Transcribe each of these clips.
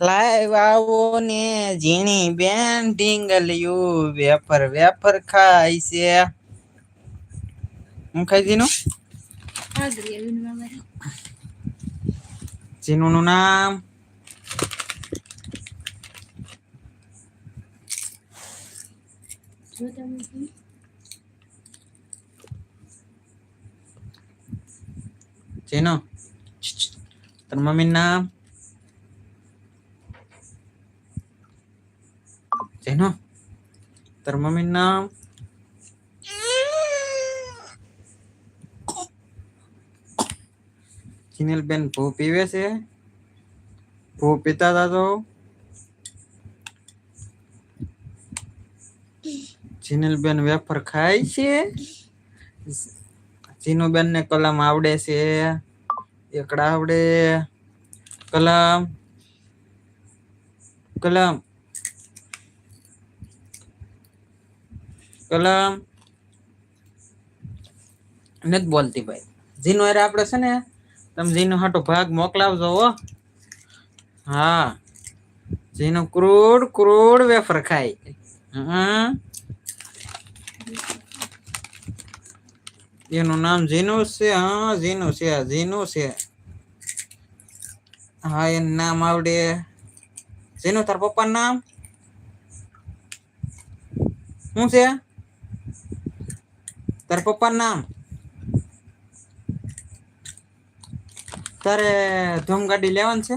Live આવો ને ઝીણી બેન ઢીંગલિયું વેફર વેફર છે. હું ખાઈ જીનું નું નામ? જીનો? તાર મમ્મી નામ જીનો તાર મમ્મી નામ જીનલ બેન ભૂ પીવે છે ભૂ પીતા હતા તો જીનલ બેન વેફર ખાય છે જીનુ બેન ને કલમ આવડે છે એકડા આવડે કલમ કલમ કલમ. નથી બોલતી ભાઈ. જીનો અરે આપણે છે ને, તમે જીનો હાટો ભાગ મોકલાવજો હો. હા. જીનો ક્રૂડ ક્રૂડ વેફર ખાય. હમ. એનું નામ ઝીનુ છે, હા, ઝીનુ છે ઝીનુ છે. હા, એનું નામ આવડે. ઝીનુ, તાર પપ્પાનું નામ? શું છે? તાર પપ્પાનું નામ? તારે ધૂમ ગાડી લેવાની છે?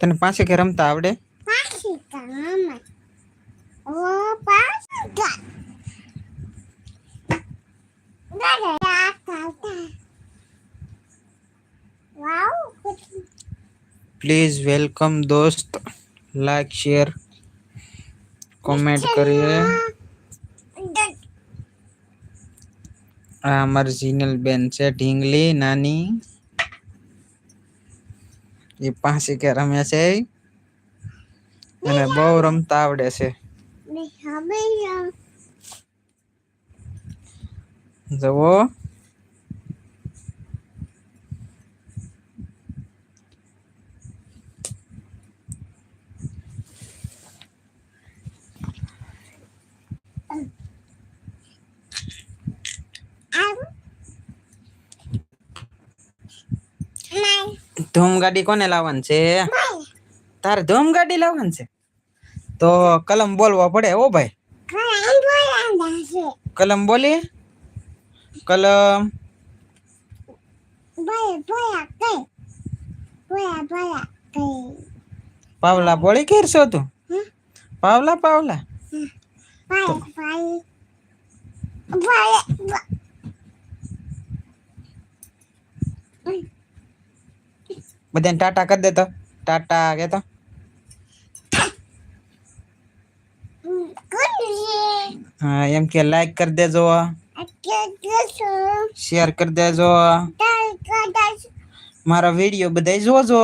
તને પાસે કે રમતા આવડે. પ્લીઝ વેલકમ દોસ્ત. લાઈક શેર કોમેન્ટ કરીએ. આ અમારી જીનલ બેન છે ઢીંગલી નાની. એ પાસે કે રમે છે અને બહુ રમતા આવડે છે. Nih, ધૂમ ગાડી કોને લાવવાની છે mai. તારે ધૂમ ગાડી લાવવાની છે તો કલમ બોલવા પડે ઓ ભાઈ Kalian boleh dah કલમ બોલી કલમ Boleh, boleh, ke. Boleh, boleh, ke. પાવલા બોલી કેરશો તું Hmm? પાવલા પાવલા Boleh, boleh. Boleh, boleh. બધાને ટાટા કરી દેતો ટાટા કેતો Good. હા એમ કે લાઈક કરી દેજો Aku dulu. શેર કરી દેજો Dan kadang મારા વીડિયો બધા જોજો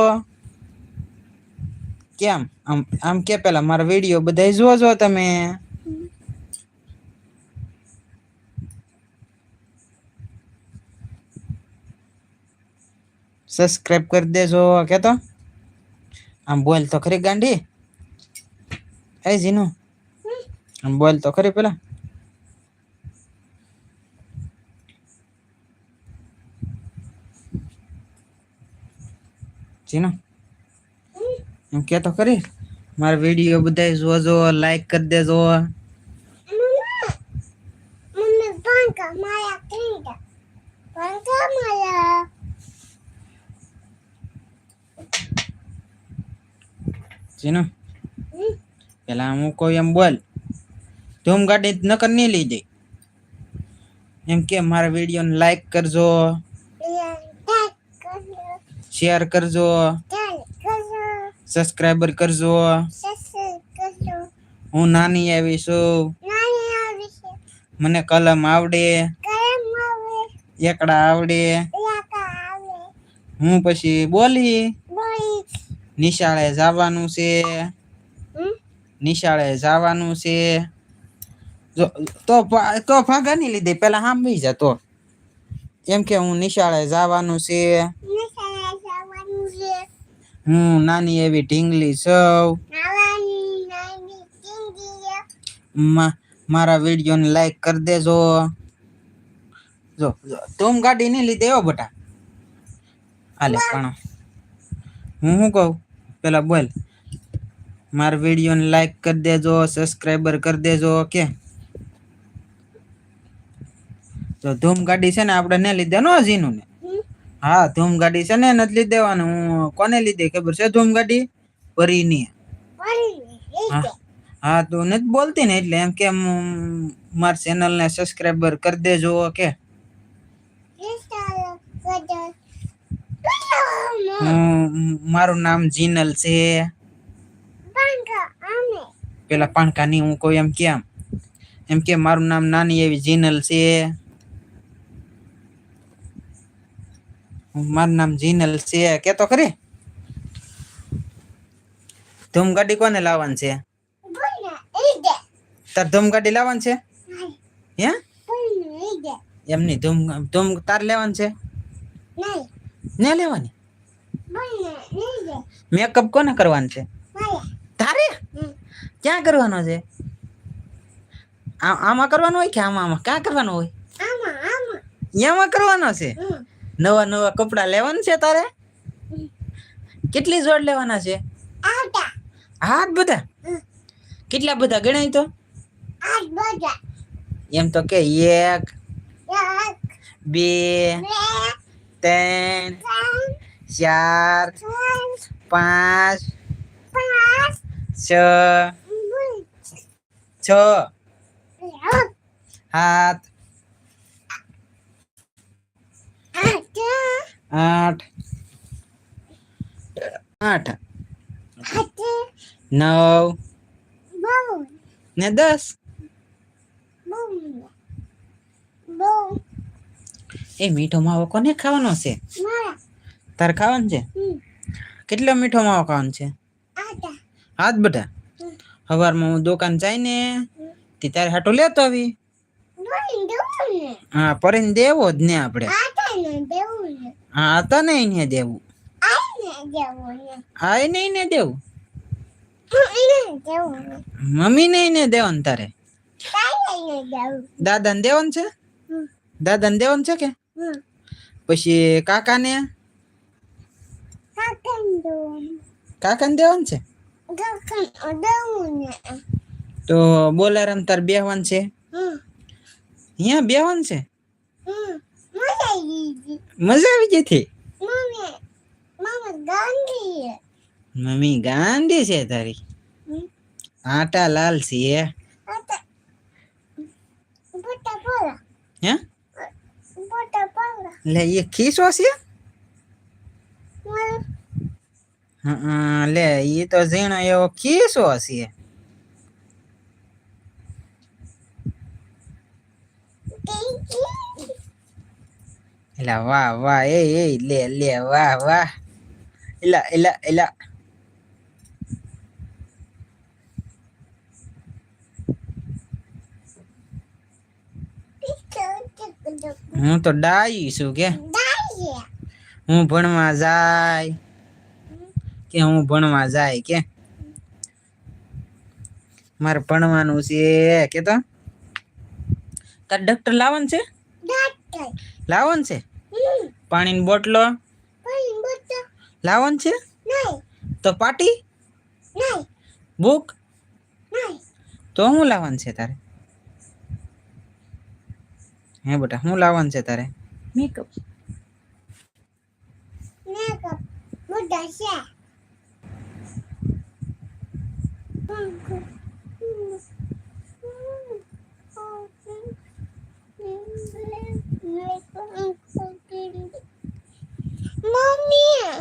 કેમ આમ આમ કે પેલા મારા વીડિયો બધા જોજો તમે સબસ્ક્રાઈબ કરી દેજો. કહેતો આમ બોલ તો ખરી ગાંડી? એ જીનુ આમ બોલ તો ખરી પેલા? જીનુ એમ કે તો ખરી? મારા વીડિયો બધા જોજો લાઈક કરી દેજો. મને પંખા માયા ક્રીડા પંખા જીનો પેલા હું કોઈ એમ બોલ. ધૂમ ગાડી નકર નહીં લઈ દે એમ કે મારા વિડીયોને લાઈક કરજો. શેર કરજો. સબસ્ક્રાઈબર કરજો. હું નાની આવી છું. મને કલમ આવડે. એકડા આવડે. હું પછી બોલી. નિશાળે જવાનું છે. હમ? નિશાળે જવાનું છે. જો તો ભા- તો ભાગા નહીં લીધે પેલા સાંભળી જતો એમ કે હું નિશાળે જવાનું છે. નિશાળે જવાનું છે. હું નાની એવી ઢીંગલી સૌ નાવાની નાની ચીંગીયા મા- મારા વિડીયોને લાઈક કરી દેજો. જો જો તું ગાડી નહીં લીધે એવો બટા. હાલે પણ હું શું કહું? પેલા બોલ. મારા વિડીયોને લાઈક કરી દેજો સબસ્ક્રાઈબર કરી દેજો કે તો ધૂમ ગાડી છે ને આપણે ને લીધે નો જીનું ને હા ધૂમ ગાડી છે ને નથી લીધી દેવાનું. હું કોને લીધી ખબર છે ધૂમ ગાડી પરીની હા. તો. નથી બોલતી ને એટલે એમ કે મારા ચેનલ ને સબસ્ક્રાઈબર કરી દેજો કે મારું નામ જીનલ છે પંખા અમે પેલા પાણકાની હું કોઈ એમ કેમ એમ કે મારું નામ નાની એવી જીનલ છે મારું નામ જીનલ છે કે તો ખરી ધૂમ ગાડી કોને લાવવાની છે બોલા ઈદે તાર ધૂમ ગાડી લાવવાની છે હે બોલા ઈદે એમની ધૂમ ધૂમ તાર લેવાની છે નહીં ને લેવાની? મેકઅપ કોને કરવાનું છે? તારે? ક્યાં કરવાનો છે? આમાં કરવાનો હોય કે આમાં આમાં? ક્યાં કરવાનો હોય? એમાં કરવાનો છે? નવા નવા કપડા લેવાના છે તારે? કેટલી જોડ લેવાના છે? હાથ બધા? કેટલા બધા ગણાય તો? એમ તો કે એક, બે ત્રણ ચાર પાંચ છ છ સાત આઠ આઠ નવ ને દસ. બોલ એ મીઠો માવો કોને ખાવાનો છે? તારે ખાવાનું છે? કેટલો મીઠો માવો ખાવાનો છે? હાથ બધા? સવારમાં હું દુકાન જઈને તે તારે હાટો લેતો આવી. ને? હા પરીને દેવો જ ને આપણે. ને ને. હા તો ને દેવું. આઈને દેવું ને. આ નહીં ને દેવું. એને ને. મમ્મી ને ને દેવાનું તારે. દાદાને દેવાનું છે? દાદાને દેવાનું છે કે? પછી કાકાને? કાકન દેવું કાકાને દેવાનું છે. તો બોલારામ તાર બેહવાન છે? અહીંયા બેહવાન છે? મજા આવી જતી હતી. મામા ગાંધી મમ્મી ગાંધી છે તારી? આટા લાલ છે. આટા. હે? લે એ ખીસો છે મારું હં, લે એ તો ઝીણો એવો ખીસો છે કેકી એટલે વાહ વાહ એ એ લે લે વાહ વાહ એલા એલા એલા હું તો ડાઈ છું કે. હું ભણવા જાય. કે હું ભણવા જાય કે. મારે ભણવાનું છે કે તો. તાર ડોક્ટર લાવન છે? લાવન છે? પાણીની બોટલો? લાવન છે? તો પાટી બુક? તો શું લાવવાનું છે તારે? હે બેટા શું લાવવાનું છે તારે? મેકઅપ મેકઅપ મોટો છે. મમ્મી